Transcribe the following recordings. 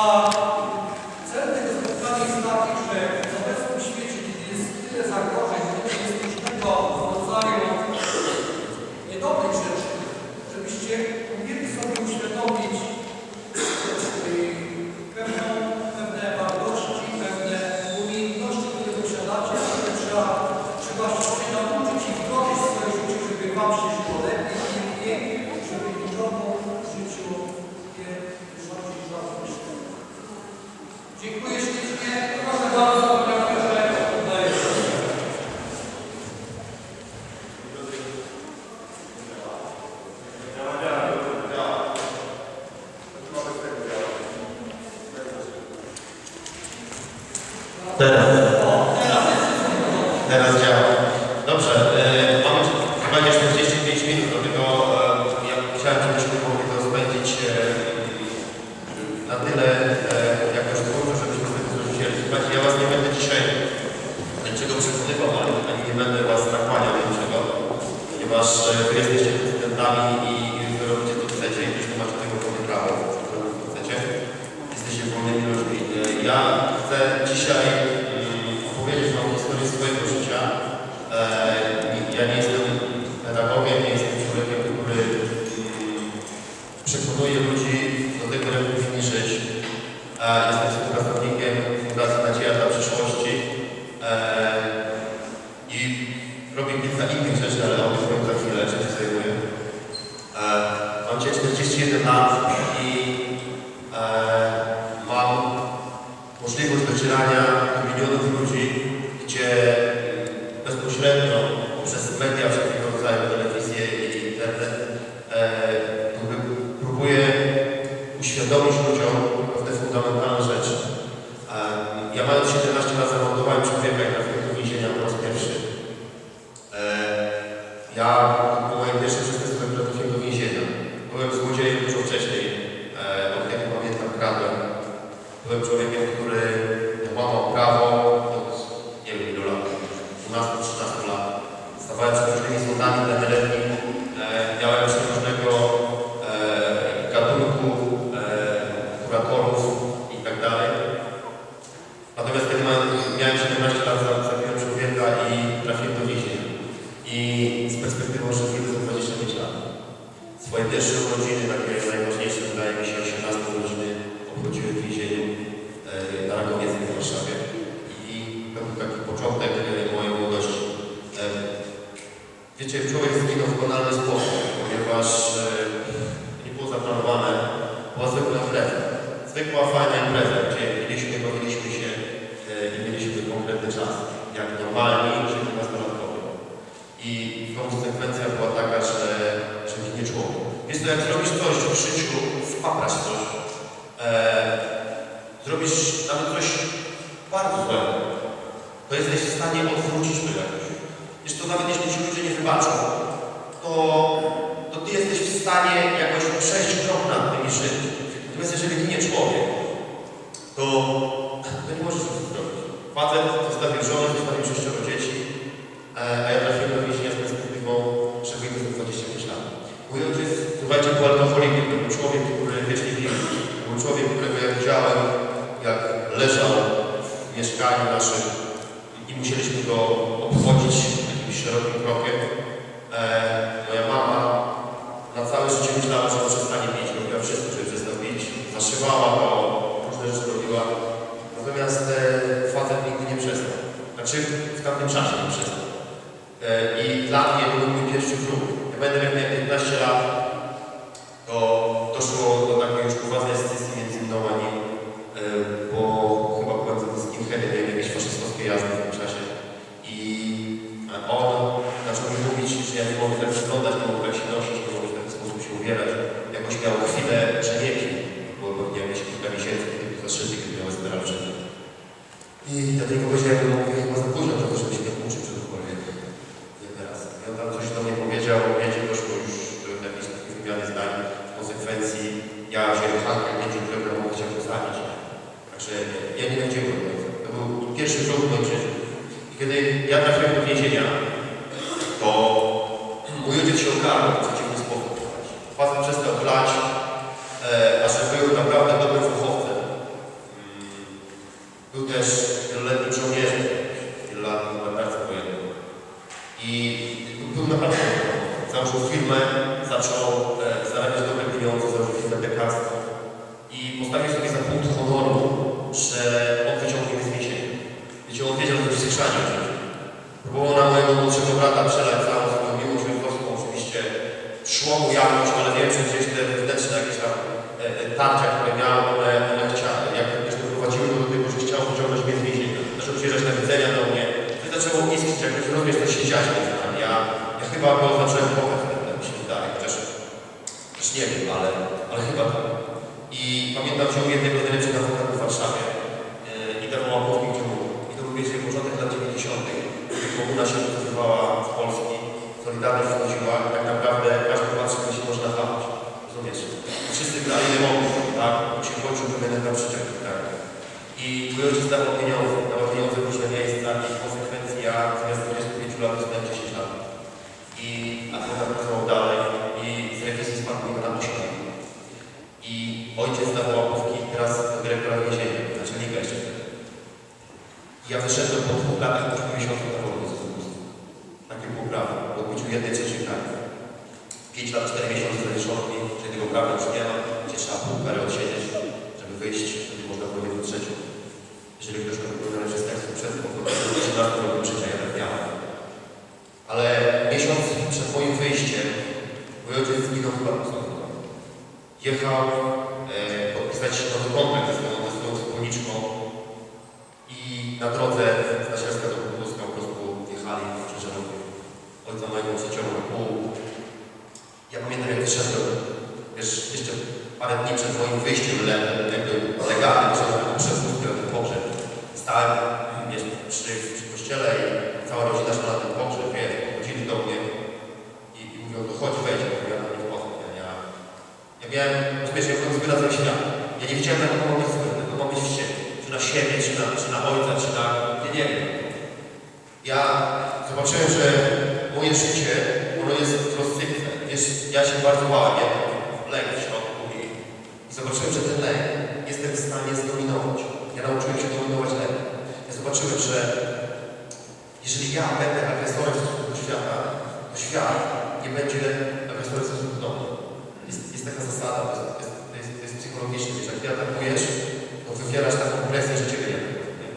A Facet zostawił żonę, Господь. Chyba go zacząłem kochać, tak mi się wydaje, chociaż też nie wiem, ale, ale chyba tak. I pamiętam, wziął jednego z najlepszych adwokatów w Warszawie yy, i dawał łapówki, gdzie mógł. I to był, wiecie, początek lat 90., kiedy komuna się wycofywała z Polski, Solidarność wchodziła i tak naprawdę każdy patrzył, że się można dawać. Rozumiesz? Wszyscy grali nie mogli, tak? Się kończył pewien etap życia, tak? I mój ojciec dawał pieniądze, dawał pieniądze w różne miejsca i w konsekwencji ja zamiast 25 lat dostałem 10 lat. I adwokat pracował dalej i z rewizji spadł na 8 lat. I ojciec dawał łapówki teraz do dyrektora więzienia, naczelnika jeszcze wtedy. Ja wyszedłem po dwóch latach, po 8 miesiącach na wolność z ubóstwa. Takie było prawo, odbiciu jednej trzeciej kary. 5 lat, 4 miesiące zawieszono mi, że tego prawa już nie ma, gdzie trzeba pół kary odsiedzieć, żeby wyjść, wtedy można było jedną trzecią. Jeżeli ktoś wykonał przestępstwo przed to 13 rokiem życia, ja tak miałem. Ale miesiąc przed moim wyjściem mój ojciec zginął chyba po prostu. Jechał e, podpisać nowy kontrakt ze swoją, ze swoją wspólniczką i na drodze z Nasielska do Pudłuska po prostu jechali w Krzyżanowie. Ojca mojego przeciągu na pół. Ja pamiętam jak wyszedłem, wiesz, jeszcze parę dni przed moim wyjściem le, jakby legalnym przez, przez ten pogrzeb. Stałem wiesz, przy, przy kościele i cała rodzina szła na ten pogrzeb, wiesz, chodzili do mnie i, i mówią, to chodź, wejdź, ja ja nie wchodzę, ja, ja, miałem, wiesz, ja byłem na cały świat. Ja nie być zły, tylko ma być wściekły. Czy na siebie, czy na, czy na ojca, czy na, nie, nie wiem. Ja zobaczyłem, że moje życie, ono jest rozsypne. Wiesz, ja się bardzo bałem, ja lęk w środku i, i zobaczyłem, że ten lęk jestem w stanie zdominować. Ja nauczyłem się dominować lęk. Ja zobaczyłem, że jeżeli ja będę agresorem w stosunku do świata, to świat nie będzie agresorem w stosunku do mnie. Jest, jest taka zasada, to jest, to jest, to jest, to jest psychologiczne, że jak ty atakujesz, to wywierasz taką presję, że ciebie nie atakuje.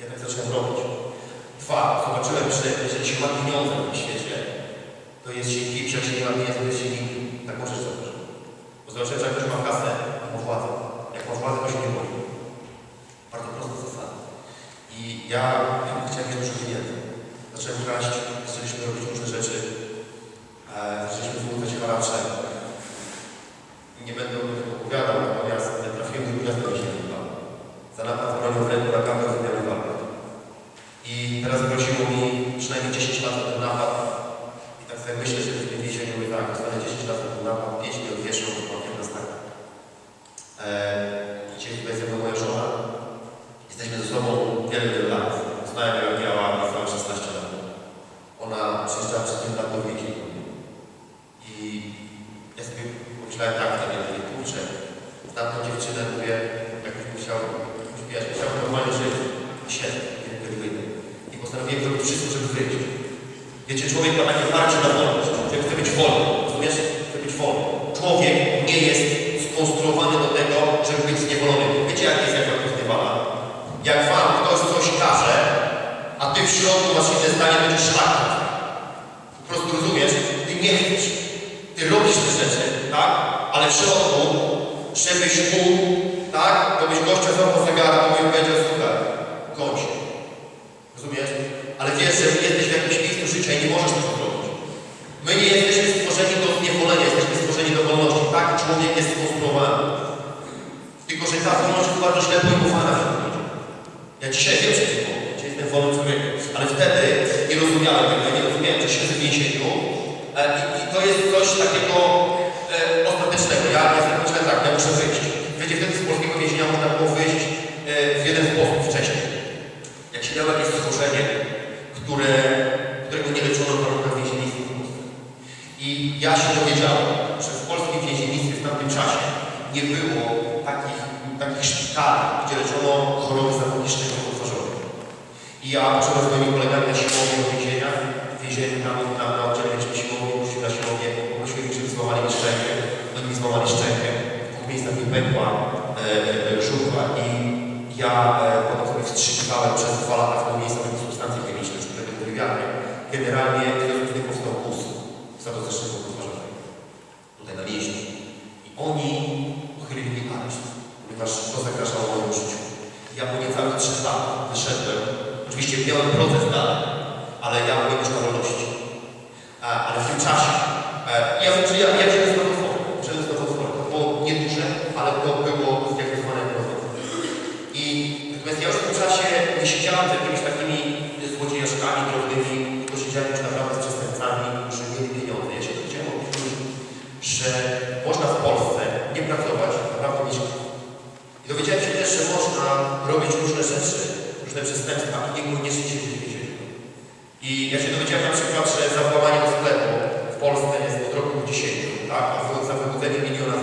Ja tak zacząłem robić. Dwa, zobaczyłem, że jeżeli się ma pieniądze w tym świecie, to jest się kimś, jak się nie ma pieniędzy, to jest się nikim. Tak możesz zrobić. Bo zobaczyłem, że jak ktoś ma kasę, to ma władzę. Jak ma władzę, to się nie boi. Bardzo prosta zasada. I ja chciałem mieć dużo pieniędzy. Zacząłem kraść, zaczęliśmy robić różne rzeczy. E, zaczęliśmy zbudować haracze. Nie będę o tym opowiadał, natomiast trafiłem do gniazda więziennego. Za napad z bronią w ręku na kamerę wymiany walki. I teraz groziło mi przynajmniej 10 lat na ten napad. I tak sobie myślę, że w tym więzieniu mówię tak, dostanę 10 lat na ten napad, 5 nie odwieszą, bo mam 15 lat. Eee, dzisiaj tutaj ze mną moja żona. Jesteśmy ze sobą wiele, wiele lat. Znałem jak miała całe 16 lat. Ona przyjeżdżała przez 5 lat do więzienia. I ja sobie pomyślałem tak, na mnie, nie kurczę. Znam tą dziewczynę, mówię, jakbyś musiał, jakbyś wiesz, musiał normalnie żyć. I siedzę, nie wiem, kiedy wyjdę. I postanowiłem zrobić wszystko, żeby wyjść. Wiecie, człowiek ma takie parcie na wolność. Człowiek chce być wolny. Rozumiesz? Chce być wolny. Człowiek nie jest skonstruowany do tego, żeby być zniewolony. Wiecie, jak jest, jak wam to zniewala? Jak wam ktoś coś każe, a ty w środku masz inne zdanie, będziesz szlak. Po prostu rozumiesz? Ty nie chcesz. Ty robisz te rzeczy, tak? Ale w środku, żebyś mógł, tak? Gdybyś gościa złapał zegara, to byś powiedział, słuchaj, kończ. Rozumiesz? Ale wiesz, że jesteś w jakimś miejscu życia i nie możesz tego zrobić. My nie jesteśmy stworzeni do zniewolenia, jesteśmy stworzeni do wolności. Tak człowiek jest skonstruowany. Tylko, że ta wolność jest bardzo źle pojmowana wśród ludzi. Ja dzisiaj wiem, wolny, dzisiaj jestem wolnym człowiekiem, ale wtedy nie rozumiałem tego, ja nie rozumiałem, że siedzę w więzieniu E, I to jest coś takiego e, ostatecznego. Ja jestem myślę tak, ja muszę wyjść. Wiecie, wtedy z polskiego więzienia można było wyjść e, w jeden sposób wcześniej. Jak się miało jakieś schorzenie, które, którego nie leczono w warunkach więziennictwa w Polsce. I ja się dowiedziałem, że w polskim więziennictwie w tamtym czasie nie było takich, takich szpitali, gdzie leczono choroby zabójczego otworzone. I ja, przed moimi kolegami na siłowni w więzieniach, w więzieniu tam, tam mydła e, e, żółtła i ja e, podobnie wstrzykiwałem przez dwa lata w tym miejscu substancje chemiczne, już wtedy były wiatry. Generalnie nie powstał kus, za to gus sadozecznego wytwarzanego. Tutaj na mięśniu. I oni uchylili mi pamięć, ponieważ to zagrażało mojemu życiu. Ja po niecałych trzech latach wyszedłem. Oczywiście miałem proces dalej, ale ja byłem już na wolności. Ale w tym czasie ja, ja, ja się nie siedziałam z jakimiś takimi złodziejaszkami drobnymi, tylko siedziałem już naprawdę z przestępcami, którzy mieli pieniądze. Ja się dowiedziałem od ludzi, że można w Polsce nie pracować, naprawdę mieć. I dowiedziałem się też, że można robić różne rzeczy, różne przestępstwa i niekoniecznie się w wiedzieli. I ja się dowiedziałem na przykład, że za włamanie do sklepu w Polsce jest od roku 10, tak? a za wybudzenie miliona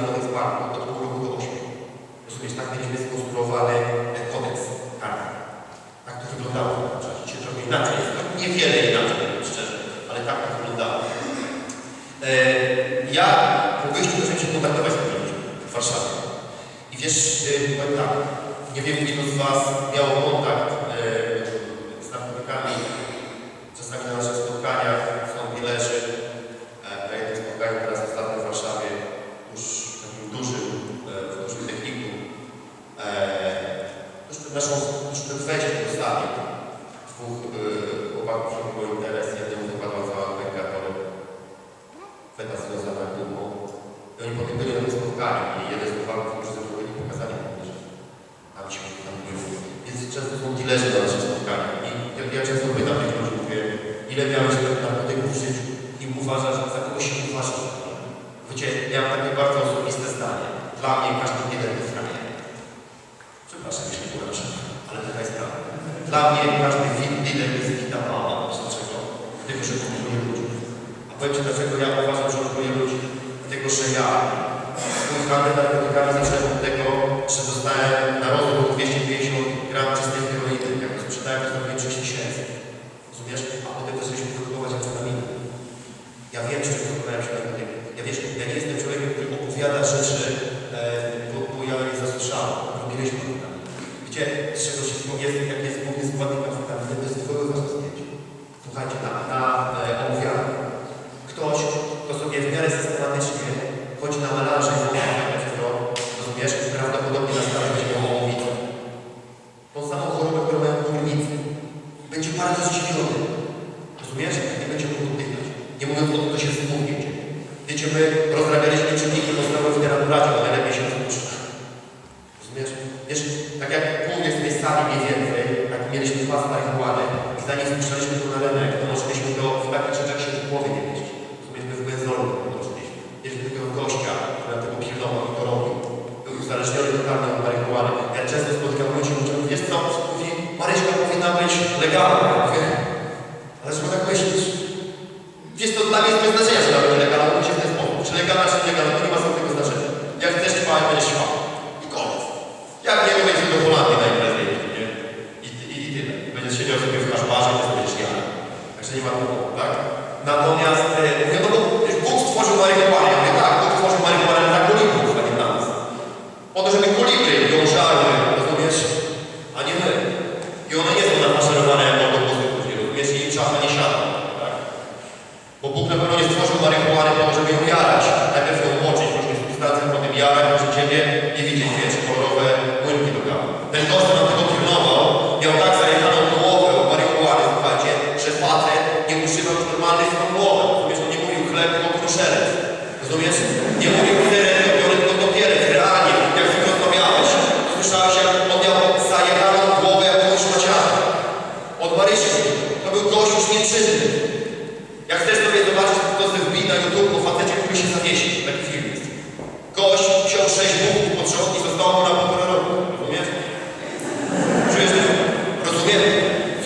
wiele rzeczy pewno nie stworzył marihuany, to żeby ją jarać.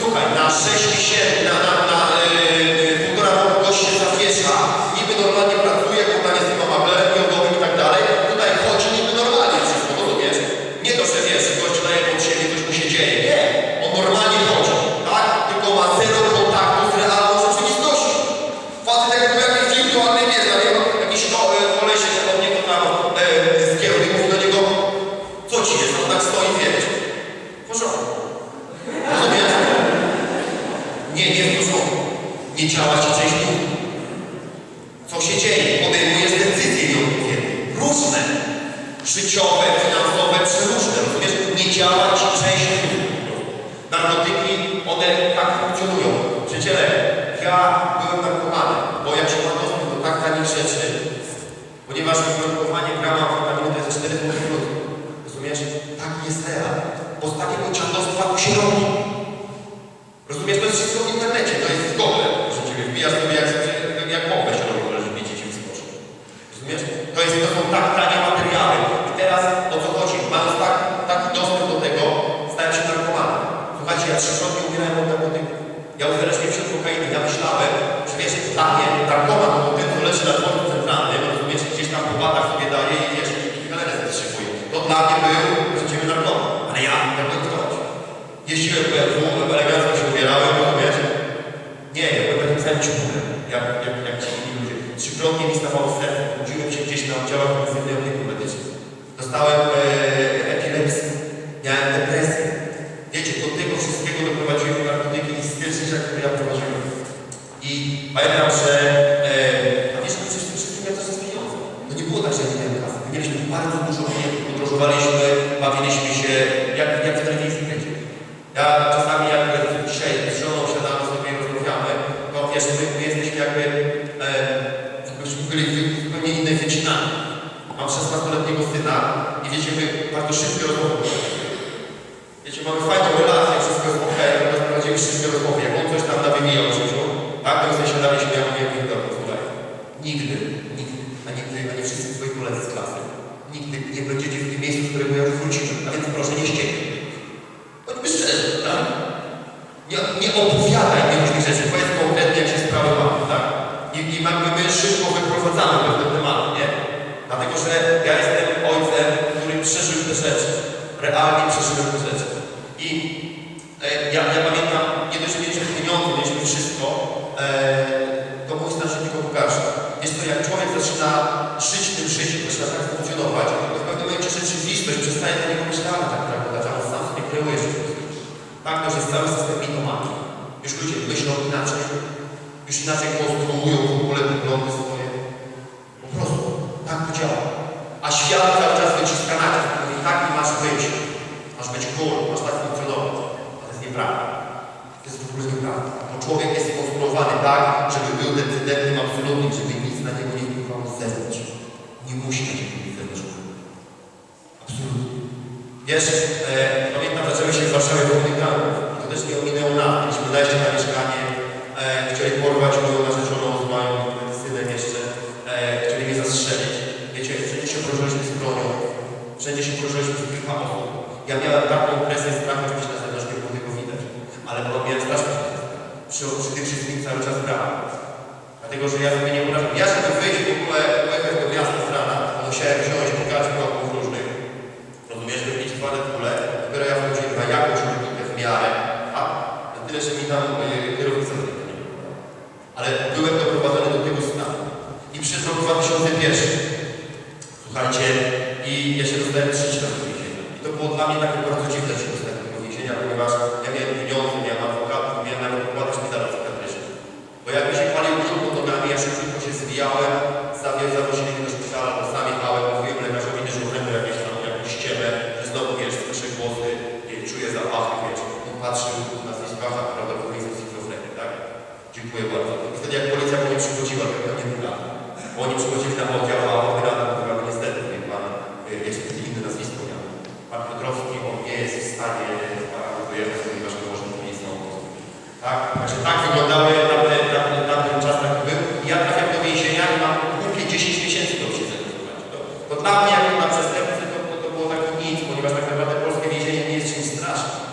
Słuchaj, na 6 miesięcy, na, na ci część. Narkotyki, one tak funkcjonują. Przyjaciele, ja byłem narkomanem, bo jak się ma dostęp do tak tanich rzeczy, ponieważ wyprodukowanie grama amfetaminy to jest 4 zł. Rozumiesz? Taki jest real. Bo z takiego ciągostwa to się robi. Rozumiesz? To jest wszystko w internecie, to jest w Google. Proszę Ciebie, wbijasz sobie jak, jak bombę się robi, żeby wiecie ci wyskoczy. Rozumiesz? To, jest, to są tak tanie materiały. I teraz o co chodzi? Mając tak, taki dostęp do tego, stałem się narkomanem. Ja trzykrotnie umierałem od narkotyków. Ja uzależniłem się od kokainy. Ja myślałem, że wiesz, dla mnie narkoman ten, co leży na dworcu centralnym, rozumiesz, gdzieś tam po batach sobie daje i wiesz, i galerę zatrzymuje. To dla mnie był, że narkoman. Ale ja nie byłem ktoś. Jeździłem BMW, elegancko się ubierałem, rozumiesz? Nie, ja byłem takim samym ciuchem, jak, jak, jak ci inni ludzie. Trzykrotnie mi stawało serce, budziłem się gdzieś na oddziałach intensywnej opieki medycznej. Dostałem e, epilepsję, miałem depresję. Wiecie, do tego wszystkiego doprowadziłem narkotyki i styl życia, który ja prowadziłem. I pamiętam, że e, a wiesz, że przecież tym wszystkim ja też jest pieniądze. To nie było tak, że ja nie miałem kasy. My mieliśmy bardzo dużo klientów, podróżowaliśmy, bawiliśmy się, jak, jak w telewizji wiecie. Ja czasami jak dzisiaj z żoną siadamy sobie i rozmawiamy, to wiesz, my, my jesteśmy jakby, e, jakbyśmy byli w zupełnie wycinani. Mam 16-letniego syna i wiecie, my bardzo szybko rozmawiamy. Wiecie, mamy fajną relację, wszystko jest ok, natomiast prowadzimy szybkie rozmowy. On coś tam nawywijał w życiu, tak, to sobie siadaliśmy, ja mówię, mówię, dobra, słuchaj, nigdy, nigdy, ani ty, ani wszyscy twoi koledzy z klasy, nigdy nie będziecie w tym miejscu, z którego ja już wróciłem, a więc proszę nie ściekaj. Bądźmy szczerzy, tak? Nie, nie opowiadaj mi różnych rzeczy, powiedz konkretnie, jak się sprawy mamy, tak? I, i my szybko wyprowadzamy pewne tematy, nie? Dlatego, że ja jestem ojcem, który przeżył te rzeczy. Realnie przeżyłem te rzeczy. I e, ja, ja pamiętam, nie dość, mieliśmy pieniądze, mieliśmy wszystko, e, to mój stan się tylko pogarsza. Jest to, jak człowiek zaczyna żyć tym życiem, zaczyna tak funkcjonować, to w pewnym momencie rzeczywistość przestaje na niego myślała tak naprawdę, on sam sobie kreuje rzeczywistość. Tak, to jest cały system mitomanii. Już ludzie myślą inaczej, już inaczej konstruują w ogóle wyglądy swoje. Po prostu tak to działa. A świat cały czas wyciska nacisk, mówi taki masz być. Masz być cool, masz tak funkcjonować. To jest nieprawda. To jest w ogóle nieprawda. Bo człowiek jest skonstruowany tak, żeby był decydentem absolutnym, żeby nic na niego nie wpływało z zewnątrz. Nie musi na ciebie nic zewnątrz. Absolutnie. Wiesz, e, pamiętam, zaczęły się w Warszawie gangów. To też nie ominęło nas. Mieliśmy wejście na mieszkanie, e, chcieli porwać moją narzeczoną z moim synem jeszcze, e, chcieli mnie zastrzelić. Wiecie, wszędzie się poruszaliśmy z bronią, wszędzie się poruszaliśmy z kilka osób. Ja miałem taką presję strachu, że na zewnątrz nie było tego widać. Ale bo miałem strasznie przy, przy tym wszystkim cały czas brałem. Dlatego, że ja sobie nie wyobrażam. Ja, żeby wyjść w ogóle, pojechać do miasta z rana, to musiałem wziąć kilka kroków różnych, Rozumiesz, że mieć dwa kule, dopiero ja wchodziłem na jakąś technikę w miarę, a na tyle, że mi tam y, kierownica z tego nie była. Ale byłem doprowadzony do tego stanu. I przyszedł rok 2001. Słuchajcie, i ja się dostałem trzeci raz do więzienia. I to było dla mnie takie bardzo dziwne, że się dostałem do tego więzienia, ponieważ ja miałem pieniądze, miałem adwokatów, miałem nawet układać szpitala psychiatryczny. Bo jak mi się palił brzuch pod nogami, ja szybko się zwijałem, zawie- zawozili mnie do szpitala, bo sam jechałem, mówiłem lekarzowi dyżurnemu jakieś tam, jakąś ściemę, że znowu, wiesz, słyszę głosy, nie, czuję zapachy, wiesz, on patrzył na nazwiskach, prawdopodobnie są schizofrenii, tak? Dziękuję bardzo. I wtedy jak policja po mnie przychodziła, to ja nie wygrałem. Bo oni przychodzili na oddział, a on rano mówił, ale niestety, wie pan, y, jest inne nazwisko miał. Pan Piotrowski, on nie jest w stanie pana dojechać, ponieważ nie może tu miejsca Tak? Także tak wyglądały tamten, tamten, tamten czas, taki był. I ja trafiam do więzienia i mam głupie 10 miesięcy do siedzenia. słuchajcie. To, to dla mnie, jako dla przestępcy, to, to, to było takie nic, ponieważ tak naprawdę polskie więzienie nie jest czymś strasznym.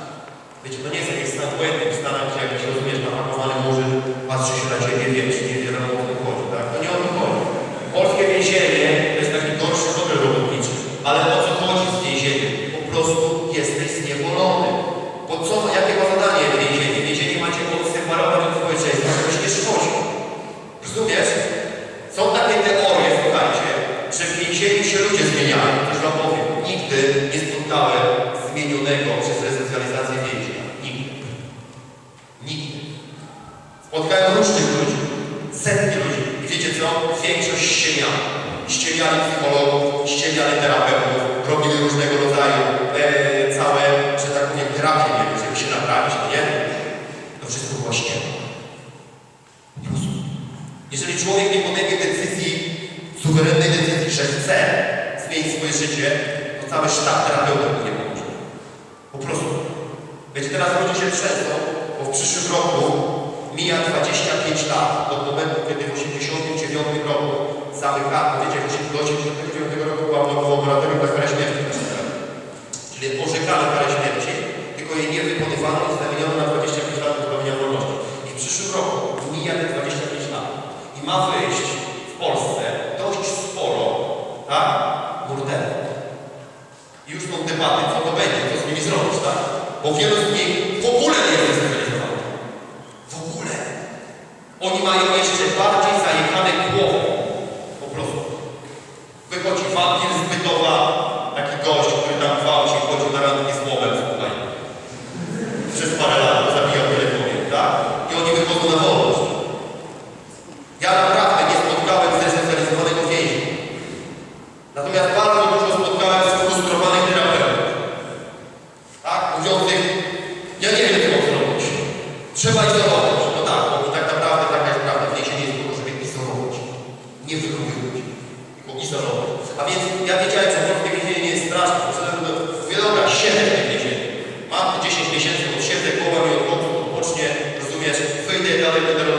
Wiecie, to nie jest jakiś stan błędny w Stanach, gdzie jakiś, rozumiesz, napakowany murzyn patrzy się na ciebie, wiesz, nie wie, o co chodzi, tak? To nie o to chodzi. Polskie więzienie to jest taki gorszy model robotniczy, ale o co chodzi z więzieniem? Po prostu jesteś zniewolony. Bo co, jakie ma zadanie więzienie? Więzienie macie odseparować od społeczeństwa, żebyś nie szkodził. Rozumiesz? Są takie teorie, słuchajcie, że w więzieniu się ludzie zmieniają. Już wam powiem, nigdy nie spotkałem zmienionego przez resocjalizację więźnia. Nigdy. Nigdy. Spotkałem różnych ludzi. Setki ludzi. I wiecie co? Większość ściemiała. Ściemiali psychologów, ściemiali terapeutów, robiły różnego rodzaju e, całe, że tak powiem, terapie, nie wiem, żeby się naprawić, no nie? To wszystko ściema. Po prostu. Jeżeli człowiek nie podejmie decyzji, suwerennej decyzji, że chce zmienić swoje życie, to cały sztab terapeutów mu nie pomoże. Po prostu. Wiecie, teraz ludzie się trzęsą, bo w przyszłym roku mija 25 lat od momentu, kiedy w 89 roku zamykano, wiecie, do 89 roku była laboratorium na karę śmierci w. Czyli orzekano karę śmierci, tylko jej nie wykonywano i zamieniono na 25 lat pozbawienia wolności. I w przyszłym roku mija te 25 lat. I ma wyjść w Polsce dość sporo, tak, morderów. I już są debaty, co to będzie, co z nimi zrobić, tak? Bo wielu z nich w ogóle nie jest zespecjalizowanych. W ogóle. Oni mają jeszcze bardziej zajechane głowy. Po prostu. Wychodzi wampir z Bytowa, taki gość, który tam gwał się, chodził na randki z łowem, słuchaj. Przez parę lat go zabijał tyle powiem, tak? I oni wychodzą na wolność. Ja naprawdę nie spotkałem zrespecjalizowanego więźnia. Natomiast bardzo dużo spotkałem sfrustrowanych terapeutów. Tak? Mówiących, ja nie wiem, co mam zrobić. Trzeba izolować. No tak, bo tak naprawdę taka jest prawda. W więzieniu jest po to, żeby izolować. Nie wychowywać, tylko izolować. A więc ja wiedziałem, że polskie więzienie nie jest straszne. Poszedłem do, mówię, dobra, siedzę w tym więzieniu. Mam te 10 miesięcy, odsiedzę, głowa mi odpocznie, rozumiesz, wyjdę dalej, będę robił